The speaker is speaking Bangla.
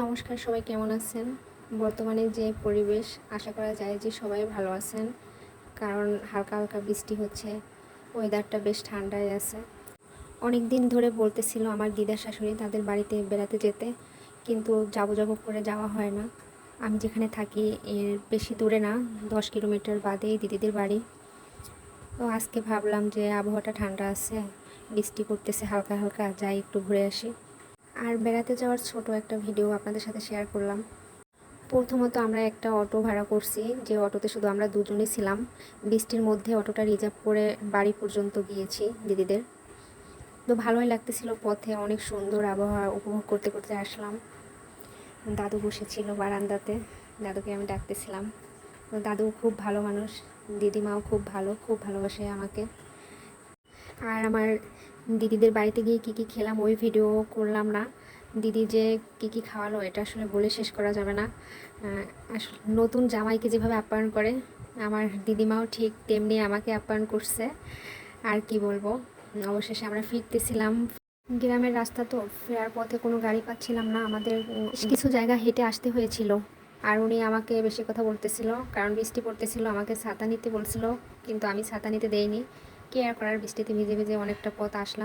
নমস্কার, সবাই কেমন আছেন? বর্তমানে যে পরিবেশ, আশা করা যায় যে সবাই ভালো আছেন, কারণ হালকা হালকা বৃষ্টি হচ্ছে ওয়েদারটা বেশ ঠান্ডায় আছে। অনেক দিন ধরে বলতেছিল আমার দিদার শাশুড়ি তাদের বাড়িতে বেড়াতে যেতে, কিন্তু যাব যাব করে যাওয়া হয় না। আমি যেখানে থাকি, এর বেশি দূরে না, দশ কিলোমিটার বাদেই দিদিদের বাড়ি। তো আজকে ভাবলাম যে আবহাওয়াটা ঠান্ডা আছে, বৃষ্টি করতেছে হালকা হালকা, যাই একটু ঘুরে আসি। আর বেড়াতে যাওয়ার ছোট একটা ভিডিও আপনাদের সাথে শেয়ার করলাম। প্রথমত আমরা একটা অটো ভাড়া করছি, যে অটোতে শুধু আমরা দুজনেই ছিলাম। বৃষ্টির মধ্যে অটোটা রিজার্ভ করে বাড়ি পর্যন্ত গিয়েছি দিদিদের। তো ভালোই লাগতেছিল পথে, অনেক সুন্দর আবহাওয়া উপভোগ করতে করতে আসলাম। দাদু বসেছিল বারান্দাতে, দাদুকে আমি ডাকতেছিলাম। তো দাদু খুব ভালো মানুষ, দিদিমাও খুব ভালো, খুব ভালোবাসে আমাকে। আর আমার দিদিদের বাড়িতে গিয়ে কী কী খেলাম ওই ভিডিও করলাম না। দিদি যে কী কী খাওয়ালো এটা আসলে বলে শেষ করা যাবে না। আসলে নতুন জামাইকে যেভাবে আপ্যায়ন করে, আমার দিদিমাও ঠিক তেমনি আমাকে আপ্যায়ন করছে। আর কি বলব, অবশেষে আমরা ফিরতেছিলাম। গ্রামের রাস্তা তো ফেরার পথে কোনো গাড়ি পাচ্ছিলাম না, আমাদের কিছু জায়গা হেঁটে আসতে হয়েছিল। আর উনি আমাকে বেশি কথা বলতেছিল, কারণ বৃষ্টি পড়তেছিল, আমাকে ছাতা নিতে বলছিল, কিন্তু আমি ছাতা নিতে দেইনি। কি আর করার বৃষ্টিতে ভিজে ভিজে অনেকটা পথ আসলাম।